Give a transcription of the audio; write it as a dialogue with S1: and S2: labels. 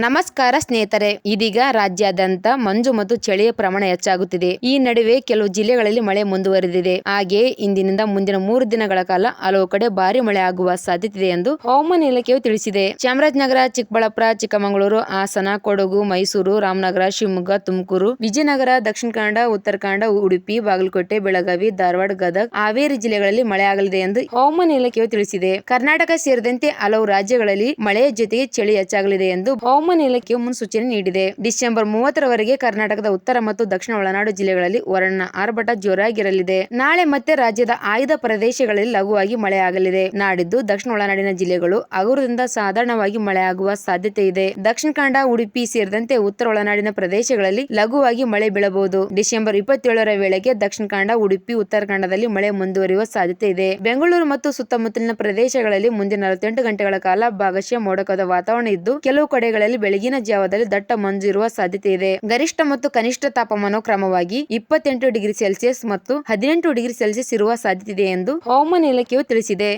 S1: ನಮಸ್ಕಾರ ಸ್ನೇಹಿತರೆ, ಇದೀಗ ರಾಜ್ಯಾದ್ಯಂತ ಮಂಜು ಮತ್ತು ಚಳಿಯ ಪ್ರಮಾಣ ಹೆಚ್ಚಾಗುತ್ತಿದೆ. ಈ ನಡುವೆ ಕೆಲವು ಜಿಲ್ಲೆಗಳಲ್ಲಿ ಮಳೆ ಮುಂದುವರೆದಿದೆ. ಹಾಗೆಯೇ ಇಂದಿನಿಂದ ಮುಂದಿನ ಮೂರು ದಿನಗಳ ಕಾಲ ಹಲವು ಕಡೆ ಭಾರಿ ಮಳೆ ಆಗುವ ಸಾಧ್ಯತೆ ಇದೆ ಎಂದು ಹವಾಮಾನ ಇಲಾಖೆಯು ತಿಳಿಸಿದೆ. ಚಾಮರಾಜನಗರ, ಚಿಕ್ಕಬಳ್ಳಾಪುರ, ಚಿಕ್ಕಮಗಳೂರು, ಹಾಸನ, ಕೊಡಗು, ಮೈಸೂರು, ರಾಮನಗರ, ಶಿವಮೊಗ್ಗ, ತುಮಕೂರು, ವಿಜಯನಗರ, ದಕ್ಷಿಣ ಕನ್ನಡ, ಉತ್ತರ ಕನ್ನಡ, ಉಡುಪಿ, ಬಾಗಲಕೋಟೆ, ಬೆಳಗಾವಿ, ಧಾರವಾಡ, ಗದಗ ಹಾವೇರಿ ಜಿಲ್ಲೆಗಳಲ್ಲಿ ಮಳೆ ಆಗಲಿದೆ ಎಂದು ಹವಾಮಾನ ಇಲಾಖೆಯು ತಿಳಿಸಿದೆ. ಕರ್ನಾಟಕ ಸೇರಿದಂತೆ ಹಲವು ರಾಜ್ಯಗಳಲ್ಲಿ ಮಳೆಯ ಜೊತೆಗೆ ಚಳಿ ಹೆಚ್ಚಾಗಲಿದೆ ಎಂದು ಹವಾಮಾನ ಇಲಾಖೆಯು ಮುನ್ಸೂಚನೆ ನೀಡಿದೆ. ಡಿಸೆಂಬರ್ ಮೂವತ್ತರವರೆಗೆ ಕರ್ನಾಟಕದ ಉತ್ತರ ಮತ್ತು ದಕ್ಷಿಣ ಒಳನಾಡು ಜಿಲ್ಲೆಗಳಲ್ಲಿ ವರ್ಣ ಆರ್ಭಟ ಜೋರಾಗಿರಲಿದೆ. ನಾಳೆ ಮತ್ತೆ ರಾಜ್ಯದ ಆಯ್ದ ಪ್ರದೇಶಗಳಲ್ಲಿ ಲಘುವಾಗಿ ಮಳೆಯಾಗಲಿದೆ. ನಾಡಿದ್ದು ದಕ್ಷಿಣ ಒಳನಾಡಿನ ಜಿಲ್ಲೆಗಳು ಹಗುರದಿಂದ ಸಾಧಾರಣವಾಗಿ ಮಳೆಯಾಗುವ ಸಾಧ್ಯತೆ ಇದೆ. ದಕ್ಷಿಣ ಕನ್ನಡ, ಉಡುಪಿ ಸೇರಿದಂತೆ ಉತ್ತರ ಒಳನಾಡಿನ ಪ್ರದೇಶಗಳಲ್ಲಿ ಲಘುವಾಗಿ ಮಳೆ ಬೀಳಬಹುದು. ಡಿಸೆಂಬರ್ ಇಪ್ಪತ್ತೇಳರ ವೇಳೆಗೆ ದಕ್ಷಿಣ ಕನ್ನಡ, ಉಡುಪಿ, ಉತ್ತರ ಕನ್ನಡದಲ್ಲಿ ಮಳೆ ಮುಂದುವರಿಯುವ ಸಾಧ್ಯತೆ ಇದೆ. ಬೆಂಗಳೂರು ಮತ್ತು ಸುತ್ತಮುತ್ತಲಿನ ಪ್ರದೇಶಗಳಲ್ಲಿ ಮುಂದಿನ ನಲವತ್ತೆಂಟು ಗಂಟೆಗಳ ಕಾಲ ಭಾಗಶಃ ಮೋಡಕದ ವಾತಾವರಣ ಇದ್ದು, ಕೆಲವು ಕಡೆಗಳಲ್ಲಿ ಬೆಳಗಿನ ಜಾವದಲ್ಲಿ ದಟ್ಟ ಮಂಜು ಇರುವ ಸಾಧ್ಯತೆ ಇದೆ. ಗರಿಷ್ಠ ಮತ್ತು ಕನಿಷ್ಠ ತಾಪಮಾನ ಕ್ರಮವಾಗಿ ಇಪ್ಪತ್ತೆಂಟು ಡಿಗ್ರಿ ಸೆಲ್ಸಿಯಸ್ ಮತ್ತು ಹದಿನೆಂಟು ಡಿಗ್ರಿ ಸೆಲ್ಸಿಯಸ್ ಇರುವ ಸಾಧ್ಯತೆ ಇದೆ ಎಂದು ಹವಾಮಾನ ಇಲಾಖೆಯು ತಿಳಿಸಿದೆ.